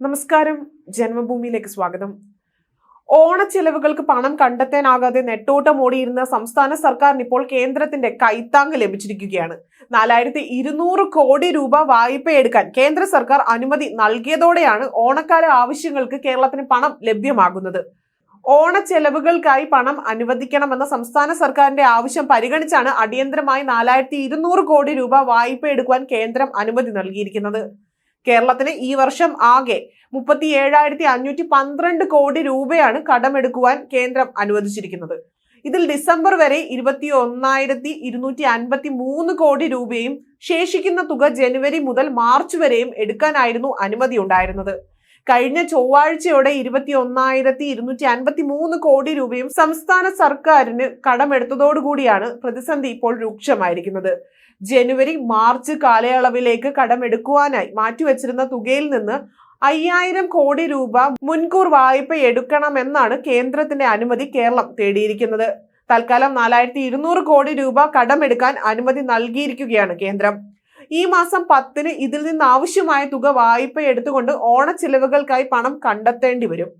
നമസ്കാരം. ജന്മഭൂമിയിലേക്ക് സ്വാഗതം. ഓണച്ചെലവുകൾക്ക് പണം കണ്ടെത്താനാകാതെ നെട്ടോട്ടം ഓടിയിരുന്ന സംസ്ഥാന സർക്കാരിന് ഇപ്പോൾ കേന്ദ്രത്തിന്റെ കൈത്താങ് ലഭിച്ചിരിക്കുകയാണ്. നാലായിരത്തി ഇരുന്നൂറ് കോടി രൂപ വായ്പ എടുക്കാൻ കേന്ദ്ര സർക്കാർ അനുമതി നൽകിയതോടെയാണ് ഓണക്കാല ആവശ്യങ്ങൾക്ക് കേരളത്തിന് പണം ലഭ്യമാകുന്നത്. ഓണച്ചെലവുകൾക്കായി പണം അനുവദിക്കണമെന്ന സംസ്ഥാന സർക്കാരിന്റെ ആവശ്യം പരിഗണിച്ചാണ് അടിയന്തരമായി നാലായിരത്തി ഇരുന്നൂറ് കോടി രൂപ വായ്പ എടുക്കുവാൻ കേന്ദ്രം അനുമതി നൽകിയിരിക്കുന്നത്. കേരളത്തിന് ഈ വർഷം ആകെ മുപ്പത്തി ഏഴായിരത്തി അഞ്ഞൂറ്റി പന്ത്രണ്ട് കോടി രൂപയാണ് കടമെടുക്കുവാൻ കേന്ദ്രം അനുവദിച്ചിരിക്കുന്നത്. ഇതിൽ ഡിസംബർ വരെ ഇരുപത്തി ഒന്നായിരത്തി ഇരുന്നൂറ്റി അൻപത്തി മൂന്ന് കോടി രൂപയും ശേഷിക്കുന്ന തുക ജനുവരി മുതൽ മാർച്ച് വരെയും എടുക്കാനായിരുന്നു അനുമതി ഉണ്ടായിരുന്നത്. കഴിഞ്ഞ ചൊവ്വാഴ്ചയോടെ ഇരുപത്തി ഒന്നായിരത്തി ഇരുന്നൂറ്റി അൻപത്തി മൂന്ന് കോടി രൂപയും സംസ്ഥാന സർക്കാരിന് കടമെടുത്തതോടുകൂടിയാണ് പ്രതിസന്ധി ഇപ്പോൾ രൂക്ഷമായിരിക്കുന്നത്. ജനുവരി മാർച്ച് കാലയളവിലേക്ക് കടമെടുക്കുവാനായി മാറ്റിവെച്ചിരുന്ന തുകയിൽ നിന്ന് അയ്യായിരം കോടി രൂപ മുൻകൂർ വായ്പ എടുക്കണമെന്നാണ് കേന്ദ്രത്തിന്റെ അനുമതി കേരളം തേടിയിരിക്കുന്നത്. തൽക്കാലം നാലായിരത്തി ഇരുന്നൂറ് കോടി രൂപ കടമെടുക്കാൻ അനുമതി നൽകിയിരിക്കുകയാണ് കേന്ദ്രം. ഈ മാസം പത്തിന് ഇതിൽ നിന്ന് ആവശ്യമായ തുക വായ്പ എടുത്തുകൊണ്ട് ഓണച്ചിലവുകൾക്കായി പണം കണ്ടെത്തേണ്ടി വരും.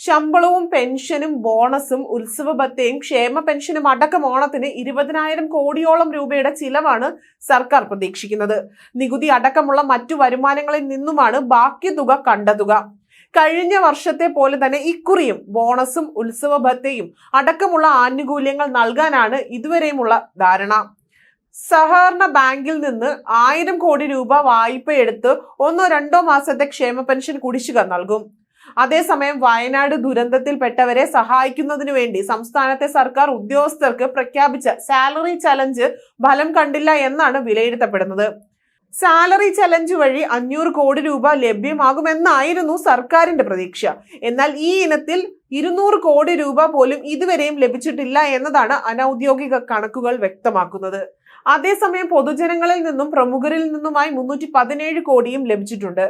ശമ്പളവും പെൻഷനും ബോണസും ഉത്സവ ഭത്തയും ക്ഷേമ പെൻഷനും അടക്കം ഓണത്തിന് ഇരുപതിനായിരം കോടിയോളം രൂപയുടെ ചിലവാണ് സർക്കാർ പ്രതീക്ഷിക്കുന്നത്. നികുതി അടക്കമുള്ള മറ്റു വരുമാനങ്ങളിൽ നിന്നുമാണ് ബാക്കി തുക കണ്ടെത്തുക. കഴിഞ്ഞ വർഷത്തെ പോലെ തന്നെ ഇക്കുറിയും ബോണസും ഉത്സവ അടക്കമുള്ള ആനുകൂല്യങ്ങൾ നൽകാനാണ് ഇതുവരെയുമുള്ള ധാരണ. സഹകരണ ബാങ്കിൽ നിന്ന് ആയിരം കോടി രൂപ വായ്പ എടുത്ത് ഒന്നോ രണ്ടോ മാസത്തെ ക്ഷേമ പെൻഷൻ കുടിശ്ശിക നൽകും. അതേസമയം വയനാട് ദുരന്തത്തിൽപ്പെട്ടവരെ സഹായിക്കുന്നതിനു വേണ്ടി സംസ്ഥാനത്തെ സർക്കാർ ഉദ്യോഗസ്ഥർക്ക് പ്രഖ്യാപിച്ച സാലറി ചലഞ്ച് ഫലം കണ്ടില്ല എന്നാണ് വിലയിരുത്തപ്പെടുന്നത്. സാലറി ചലഞ്ച് വഴി അഞ്ഞൂറ് കോടി രൂപ ലഭ്യമാകുമെന്നായിരുന്നു സർക്കാരിന്റെ പ്രതീക്ഷ. എന്നാൽ ഈ ഇനത്തിൽ ഇരുന്നൂറ് കോടി രൂപ പോലും ഇതുവരെയും ലഭിച്ചിട്ടില്ല എന്നതാണ് അനൌദ്യോഗിക കണക്കുകൾ വ്യക്തമാക്കുന്നത്. അതേസമയം പൊതുജനങ്ങളിൽ നിന്നും പ്രമുഖരിൽ നിന്നുമായി മുന്നൂറ്റി കോടിയും ലഭിച്ചിട്ടുണ്ട്.